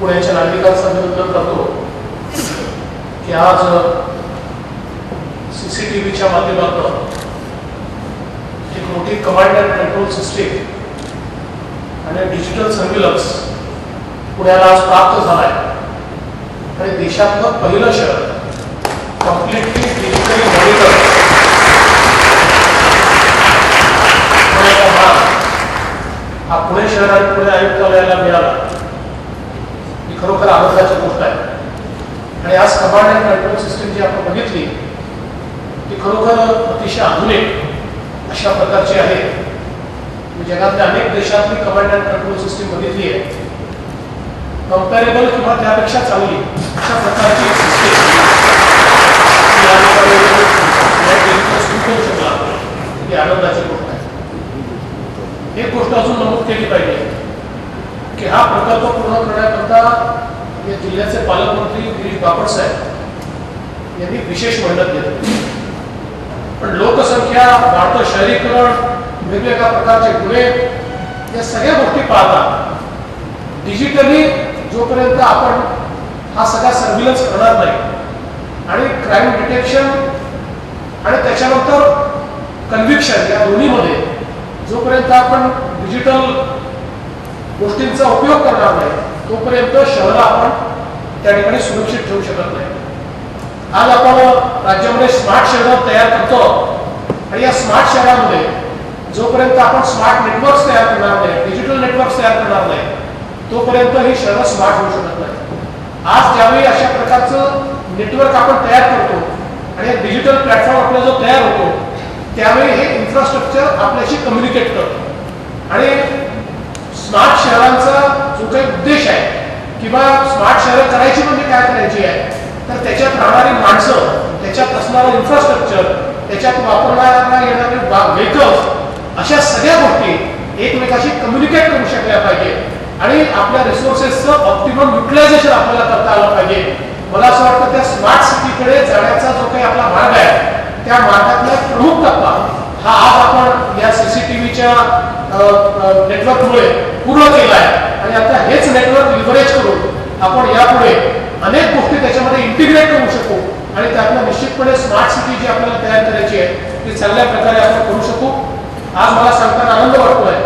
पुण्याच्या नागरिकांचं अभिनंदन करतो की आज सी सी टी व्हीच्या माध्यमातून एक मोठी कमांड अँड कंट्रोल सिस्टीम आणि डिजिटल सर्व्हिलन्स पुण्याला आज प्राप्त झाला आहे आणि देशातलं पहिलं शहर कम्प्लिटली डिजिटली मॉनिटर हा पुणे शहर आणि पुणे आयुक्तालयाला मिळाला. खरोखर आनंदाची गोष्ट आहे. आणि आज कमांड अँड कंट्रोल सिस्टीम जी आपण बघितली ती खरोखर अतिशय आधुनिक अशा प्रकारची आहे. जगातल्या अनेक देशातली कमांड अँड कंट्रोल सिस्टीम बघितली आहे. कम्पॅरेबल किंवा त्यापेक्षा चांगली अशा प्रकारची सिस्टीम आनंदाची गोष्ट आहे. एक गोष्ट अजून नमूद केली पाहिजे. की हा प्रकल्प पूर्ण करण्याकरता या जिल्ह्याचे पालकमंत्री गिरीश बापट साहेब यांनी विशेष मेहनत घेतली पण लोकसंख्या वाढतं शहरीकरण वेगवेगळ्या प्रकारचे गुन्हे या सगळ्या गोष्टी पाहता डिजिटली जोपर्यंत आपण हा सगळा सर्व्हिलन्स करणार नाही आणि क्राईम डिटेक्शन आणि त्याच्यानंतर कन्व्हिक्शन या दोन्हीमध्ये जोपर्यंत आपण डिजिटल गोष्टींचा उपयोग करणार नाही. तोपर्यंत शहरं आपण त्या ठिकाणी सुरक्षित ठेवू शकत नाही. आज आपण राज्यामध्ये स्मार्ट शहरं तयार करतो. आणि या स्मार्ट शहरामध्ये जोपर्यंत आपण स्मार्ट नेटवर्क्स तयार करणार नाही डिजिटल नेटवर्क्स तयार करणार नाही तोपर्यंत हे शहर स्मार्ट होऊ शकत नाही. आज ज्यावेळी अशा प्रकारचं नेटवर्क आपण तयार करतो आणि डिजिटल प्लॅटफॉर्म आपला जो तयार होतो त्यावेळी हे इन्फ्रास्ट्रक्चर आपल्याशी कम्युनिकेट करतं. आणि स्मार्ट शहरांचा जो काही उद्देश आहे किंवा स्मार्ट शहरं करायची म्हणजे काय करायची आहे तर त्याच्यात राहणारी माणसं त्याच्यात असणारं इन्फ्रास्ट्रक्चर त्याच्यात वापरण्याला येणारे व्हेकल्स अशा सगळ्या गोष्टी एकमेकाशी कम्युनिकेट करू शकल्या पाहिजे. आणि आपल्या रिसोर्सेसचं ऑप्टिमम युटिलायझेशन आपल्याला करता आलं पाहिजे. मला असं वाटतं त्या स्मार्ट सिटीकडे जाण्याचा जो काही आपला मार्ग आहे त्या मार्गातला एक प्रमुख टप्पा हा आज आपण या सीसीटीव्हीच्या नेटवर्कमुळे पूर्ण केला आहे आणि आता हेच नेटवर्क लिव्हरेज करून आपण यापुढे अनेक गोष्टी त्याच्यामध्ये इंटिग्रेट करू शकू. आणि त्यातनं निश्चितपणे स्मार्ट सिटी जी आपल्याला तयार करायची आहे ती चांगल्या प्रकारे आपण करू शकू. आज मला सांगताना आनंद वाटतोय.